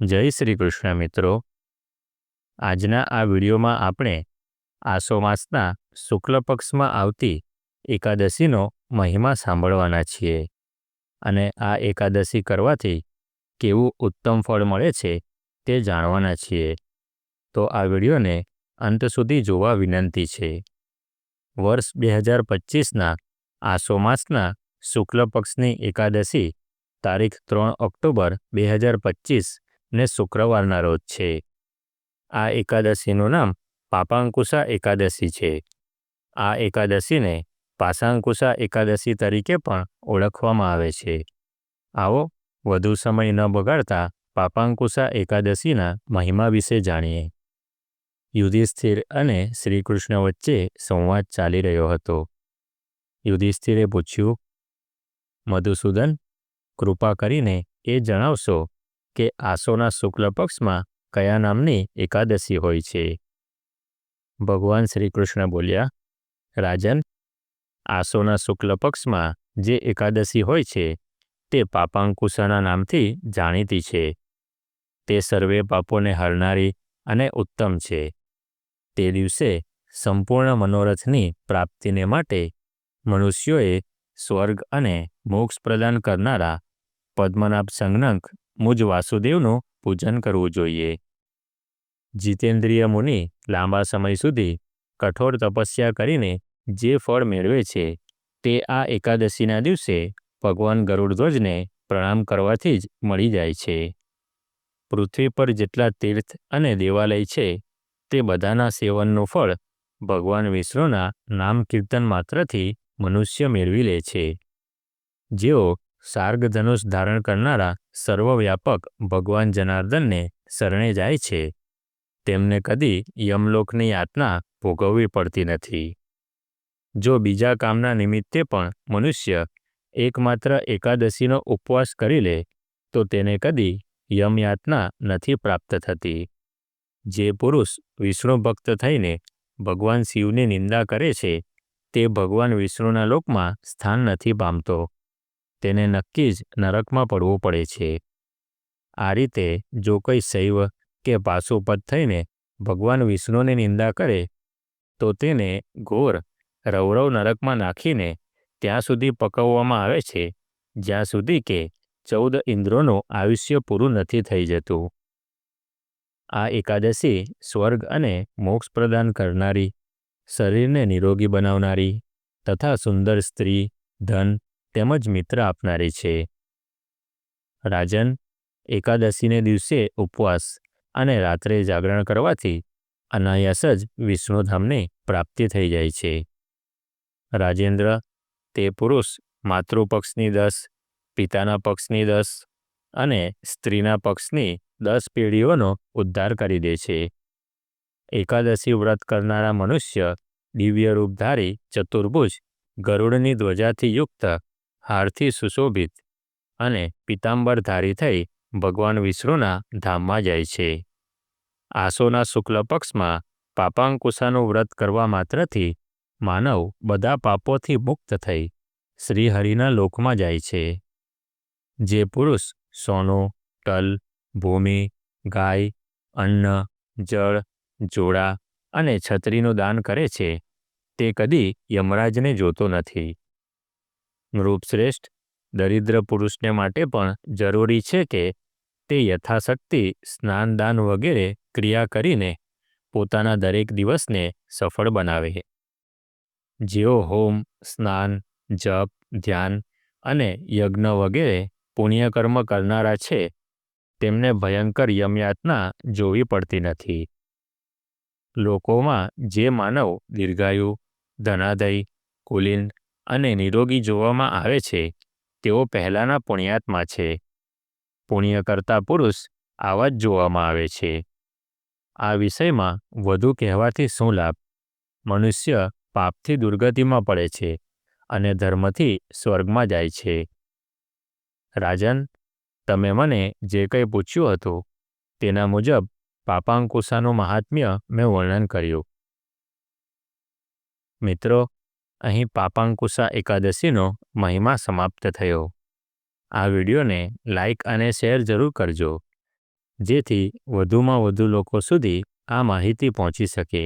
જય શ્રી કૃષ્ણ મિત્રો. આજના આ વિડીયોમાં આપણે આસો માસના શુક્લ પક્ષમાં આવતી એકાદશીનો મહિમા સાંભળવાના છીએ અને આ એકાદશી કરવાથી કેવું ઉત્તમ ફળ મળે છે તે જાણવાના છીએ. તો આ વિડીયોને અંત સુધી જોવા વિનંતી છે. વર્ષ બે હજાર પચીસના આસો માસના શુક્લ પક્ષની એકાદશી તારીખ ત્રણ ઓક્ટોબર બે હજાર પચીસ ને શુક્રવારના રોજ છે. આ એકાદશીનું નામ પાપાંકુશા એકાદશી છે. આ એકાદશીને પાસાંકુશા એકાદશી તરીકે પણ ઓળખવામાં આવે છે. આવો વધુ સમય ન બગાડતા પાપાંકુશા એકાદશીના મહિમા વિશે જાણીએ. યુધિષ્ઠિર અને શ્રીકૃષ્ણ વચ્ચે સંવાદ ચાલી રહ્યો હતો. યુધિષ્ઠિરે પૂછ્યું, મધુસૂદન, કૃપા કરીને એ જણાવશો કે આસોના શુક્લ પક્ષમાં કયા નામની એકાદશી હોય છે? ભગવાન શ્રી કૃષ્ણ બોલ્યા, રાજન, આસોના શુક્લ પક્ષમાં જે એકાદશી હોય છે, તે પાપાંકુશાના નામથી જાણીતી છે. તે સર્વે પાપોને હરનારી અને ઉત્તમ છે. તે દિવસે સંપૂર્ણ મનોરથની પ્રાપ્તિને માટે મનુષ્યોએ સ્વર્ગ અને મોક્ષ પ્રદાન કરનારા પદ્મનાભ સંજ્ઞક મુજ વાસુદેવનું પૂજન કરવું જોઈએ. જીતેન્દ્રિય મુનિ લાંબા સમય સુધી કઠોર તપસ્યા કરીને જે ફળ મેળવે છે, તે આ એકાદશીના દિવસે ભગવાન ગરુડધ્વજને પ્રણામ કરવાથી જ મળી જાય છે. પૃથ્વી પર જેટલા તીર્થ અને દેવાલય છે, તે બધાના સેવનનું ફળ ભગવાન વિષ્ણુના નામ કીર્તન માત્રથી મનુષ્ય મેળવી લે છે. જેઓ ધનુષ ધારણ કરનારા સર્વવ્યાપક ભગવાન જનાર્દનને શરણે જાય છે. તેમને કદી યમલોકની યાતના ભોગવવી પડતી નથી. જો બીજા કામના નિમિત્તે પણ મનુષ્ય એકમાત્ર એકાદશીનો ઉપવાસ કરી લે, તો તેને કદી યમયાતના નથી પ્રાપ્ત થતી. જે પુરુષ વિષ્ણુ ભક્ત થઈને ભગવાન શિવની નિંદા કરે છે, તે ભગવાન વિષ્ણુના લોકમાં સ્થાન નથી પામતો. તેને નક્કી જ નરકમાં પડવું પડે છે. આ રીતે જો કોઈ શૈવ કે પાશુપત થઈને ભગવાન વિષ્ણુની નિંદા કરે, તો તેને ઘોર રૌરવ નરકમાં નાખીને ત્યાં સુધી પકવવામાં આવે છે, જ્યાં સુધી કે ચૌદ ઇન્દ્રોનું આયુષ્ય પૂરું નથી થઈ જતું. આ એકાદશી સ્વર્ગ અને મોક્ષ પ્રદાન કરનારી, શરીરને નિરોગી બનાવનારી તથા સુંદર સ્ત્રી, ધન તેમજ મિત્ર આપનારી છે. રાજન, એકાદશીને દિવસે ઉપવાસ અને રાત્રે જાગરણ કરવાથી અનાયાસ જ વિષ્ણુધામની પ્રાપ્તિ થઈ જાય છે. રાજેન્દ્ર, તે પુરુષ માતૃપક્ષની દસ, પિતાના પક્ષની દસ અને સ્ત્રીના પક્ષની દસ પેઢીઓનો ઉદ્ધાર કરી દે છે. એકાદશી વ્રત કરનારા મનુષ્ય દિવ્ય રૂપધારી ચતુર્ભુજ ગરુડની ધ્વજાથી યુક્ત હારથી સુશોભિત અને પિતાંબરધારી થઈ ભગવાન વિષ્ણુના ધામમાં જાય છે. આસોના શુક્લ પક્ષમાં પાપાંકુશાનું વ્રત કરવા માત્રથી માનવ બધા પાપોથી મુક્ત થઈ શ્રીહરિના લોકમાં જાય છે. જે પુરુષ સોનું, તલ, ભૂમિ, ગાય, અન્ન, જળ, જોડા અને છત્રીનું દાન કરે છે, તે કદી યમરાજને જોતો નથી. નૃપશ્રેષ્ઠ દરિદ્ર પુરુષને માટે પણ જરૂરી છે કે તે યથાશક્તિ, સ્નાનદાન વગેરે ક્રિયા કરીને પોતાના દરેક દિવસને સફળ બનાવે. જેઓ હોમ, સ્નાન, જપ, ધ્યાન અને યજ્ઞ વગેરે પુણ્યકર્મ કરનારા છે, તેમને ભયંકર યમયાતના જોવી પડતી નથી. લોકોમાં જે માનવ દીર્ઘાયુ, ધનાદય, કુલીન અને નિરોગી જોવામાં આવે છે. તેઓ પહેલાના પુણ્યાત્મા છે. પુણ્ય કરતા પુરુષ આવા જ જોવામાં આવે છે. આ વિષયમાં વધુ કહેવાથી શું લાભ? મનુષ્ય પાપથી દુર્ગતિમાં પડે છે અને ધર્મથી સ્વર્ગમાં જાય છે. રાજન, તમે મને જે કંઈ પૂછ્યું હતું તેના મુજબ પાપાંકુશાનું મહાત્મ્ય મેં વર્ણન કર્યું. મિત્રો અહીં પાપાંકુશા એકાદશીનો મહિમા સમાપ્ત થયો. આ વિડીયોને લાઇક અને શેર જરૂર કરજો, જેથી વધુમાં વધુ લોકો સુધી આ માહિતી પહોંચી શકે.